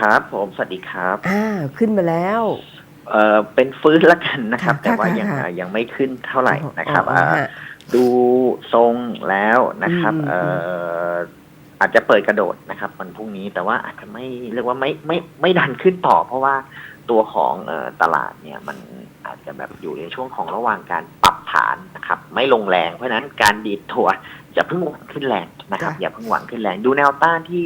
ครับ ผมสวัสดีครับ อ่า ขึ้นมาแล้ว เอ่อเป็นฟื้นละกันนะครับ ค่ะแต่ว่าค่ะยังค่ะยังไม่ขึ้นเท่าไหร่นะครับอ๋ออ๋ออ่าฮะดูทรงแล้วนะครับ อืม เอ่ออาจจะเปิดกระโดดนะครับวันพรุ่งนี้ แต่ว่าอาจจะไม่เรียกว่าไม่ไม่ไม่ดันขึ้นต่อ เพราะว่าตัวของเอ่อตลาดเนี่ย มันอาจจะแบบอยู่ในช่วงของระหว่างการปรับฐานนะครับ ไม่ลงแรงเพราะฉะนั้นการดีดตัวอย่าเพิ่งหวังขึ้นแรงนะครับ จ้ะ อย่าเพิ่งหวังขึ้นแรง ดูแนวต้านที่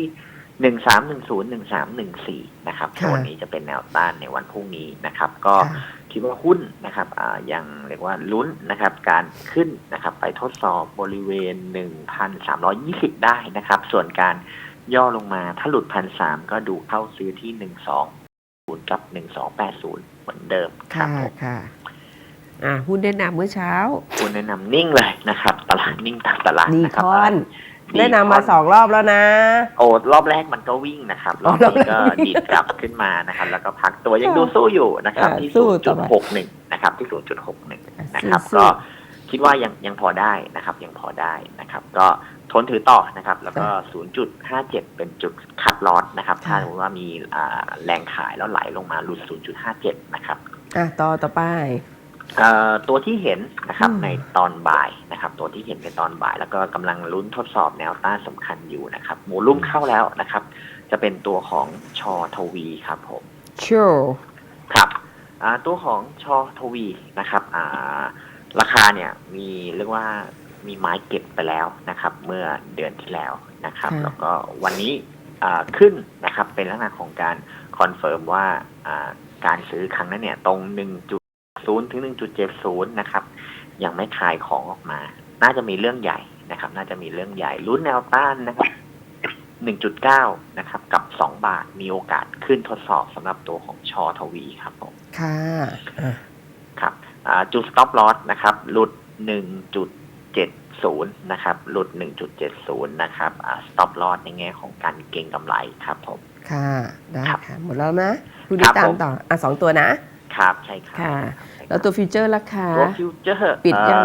หนึ่งสามหนึ่งศูนย์หนึ่งสามหนึ่งสี่นะครับค่ะตัวนี้จะเป็นแนวต้านในวันพรุ่งนี้นะครับ ก็ค่ะคิดว่าหุ้นนะครับอ่ายังเรียกว่าลุ้นนะครับ การขึ้นนะครับ ไปทดสอบบริเวณ1,320ได้นะครับ ส่วนการย่อลงมาถ้าหลุด1,300ก็ดูเข้าซื้อที่120กับ1280เหมือนเดิมครัค่ะบผมค่ะอ่าหุ้นแนะนำเมื่อเช้าคุณแนะนำนิ่งเลยนะครับ ตลาดนิ่งตามตลาดดีนะคครับอนดี แนะนำมาคอนสองรอบแล้วนะ โอ้รอบแรกมันก็วิ่งนะครับรอ๋ออบรอบนี้แรกก็ดีดกลับขึ้นมานะครับ แล้วก็พักตัวยังดูสู้อยู่นะครับอ่าที่สู้ต่อไป0.61นะครับ ที่0.61นะครับสู้ๆก็คิดว่ายังยังพอได้นะครับ ยังพอได้นะครับ ก็ทนถือต่อนะครับ แล้วก็ 0.57 เป็นจุดคัดลอสนะครับ ถ้าสมมติว่ามีอ่าแรงขายแล้วไหลลงมาหลุด 0.57 นะครับ อะต่อต่อไปเอ่อ ตัวที่เห็นนะครับอืมในตอนบ่ายนะครับ ตัวที่เห็นในตอนบ่าย แล้วก็กำลังลุ้นทดสอบแนวต้านสำคัญอยู่นะครับหมูลุ่มเข้าแล้วนะครับ จะเป็นตัวของชอทวีครับผม sure ครับอ่าตัวของชอทวีนะครับอ่าราคาเนี่ยมีเรียกว่ามีไม้เก็บไปแล้วนะครับ เมื่อเดือนที่แล้วนะครับค่ะแล้วก็วันนี้อ่าขึ้นนะครับเป็นลักษณะของการคอนเฟิร์มว่าอ่าการซื้อครั้งนั้นเนี่ยตรง 1.0ถึง1.70 นะครับ ยังไม่คลายของออกมา น่าจะมีเรื่องใหญ่นะครับ น่าจะมีเรื่องใหญ่ลุ้นแนวต้านนะครับ 1.9 นะครับ กับ 2 บาทมีโอกาสขึ้นทดสอบสำหรับตัวของชอทวีครับผมค่ะอะครับอ่าจุด stop loss นะครับ หลุด 1.70 นะครับ หลุด 1.70 นะครับอ่า stop loss ในแง่ของการเก็งกำไรครับผม ค่ะ ได้ครับค่ะ หมดแล้วนะคุณคนี้รับตาผมมต่อ อะสองตัวนะ ครับใช่ครับค่ะ ใช่ครับแล้วตัวฟิวเจอร์ราคา ตัวฟิวเจอร์ปิดยัง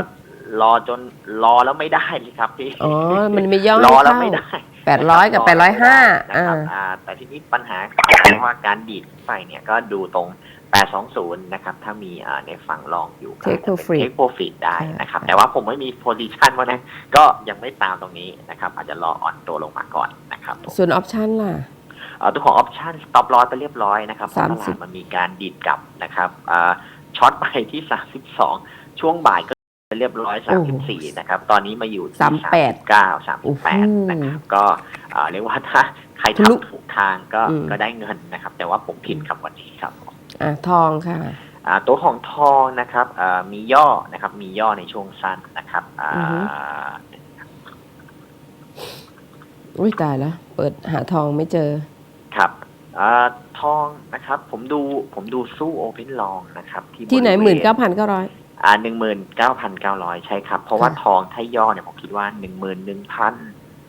รอจนรอแล้วไม่ได้เลยครับพี่อ๋อ มันไม่ย่อรอให้แล้วเข้าไม่ได้แปดร้อยกับแปดร้อยห้านะอ่า ครับอ่าแต่ทีนี้ปัญหาคือว่าการดีดไฟเนี่ยก็ดูตรง 820 นะครับ ถ้ามีอ่าในฝั่งรองอยู่ก็ Take จะเป็น profit take profit ได้นะครับค่ะแต่ว่าผมไม่มี position เพราะฉะนั้นก็ยังไม่ตามตรงนี้นะครับ อาจจะรออ่อนตัวลงมาก่อนนะครับผมส่วนออปชั่นล่ะ เอ่อตัวของ option stop loss ไปเรียบร้อยนะครับเพราะต30ลาดมันมีการดีดกลับนะครับอ่าช็อตไปที่ 32 ช่วงบ่ายก็เรียบร้อยโอ้โห34 นะครับ ตอนนี้มาอยู่ที่38 39โอ้โห38 นะครับ ก็เอ่อเรียกว่าถ้าใครทะลุทำถูกทางก็อืมก็ได้เงินนะครับ แต่ว่าผมผิดครับวันนี้ครับอะทองค่ะอ่าตัวของทองนะครับอ่ามีย่อนะครับ มีย่อในช่วงสั้นนะครับอ่าอือฮึอุ้ยตายแล้ว เปิดหาทองไม่เจอ ครับอ่าทองนะครับ ผมดูผมดูสู้โอเพนลองนะครับ ที่ที่ไหนบริหวณมื่นเก้าพันเก้าร้อย อ่าหนึ่งหมื่นเก้าพันเก้าร้อยใช่ครับ เพราะว่าค่ะ ทองถ้าย่อเนี่ยผมคิดว่าหนึ่งหมื่นหนึ่งพัน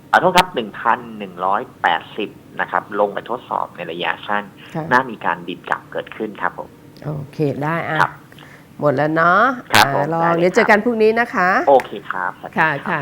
เอาโทษครับหนึ่งพันหนึ่งร้อยแปดสิบนะครับ ลงไปทดสอบในระยะสั้น ค่ะ น่ามีการดิดกลับเกิดขึ้นครับผม โอเคได้อะครับหมดแล้วเนาะครับผมอะลอได้งเลยเดี๋ยวเจอครับ กันพรุ่งนี้นะคะ โอเคครับสวัสดีค่ะรับ ค่ะ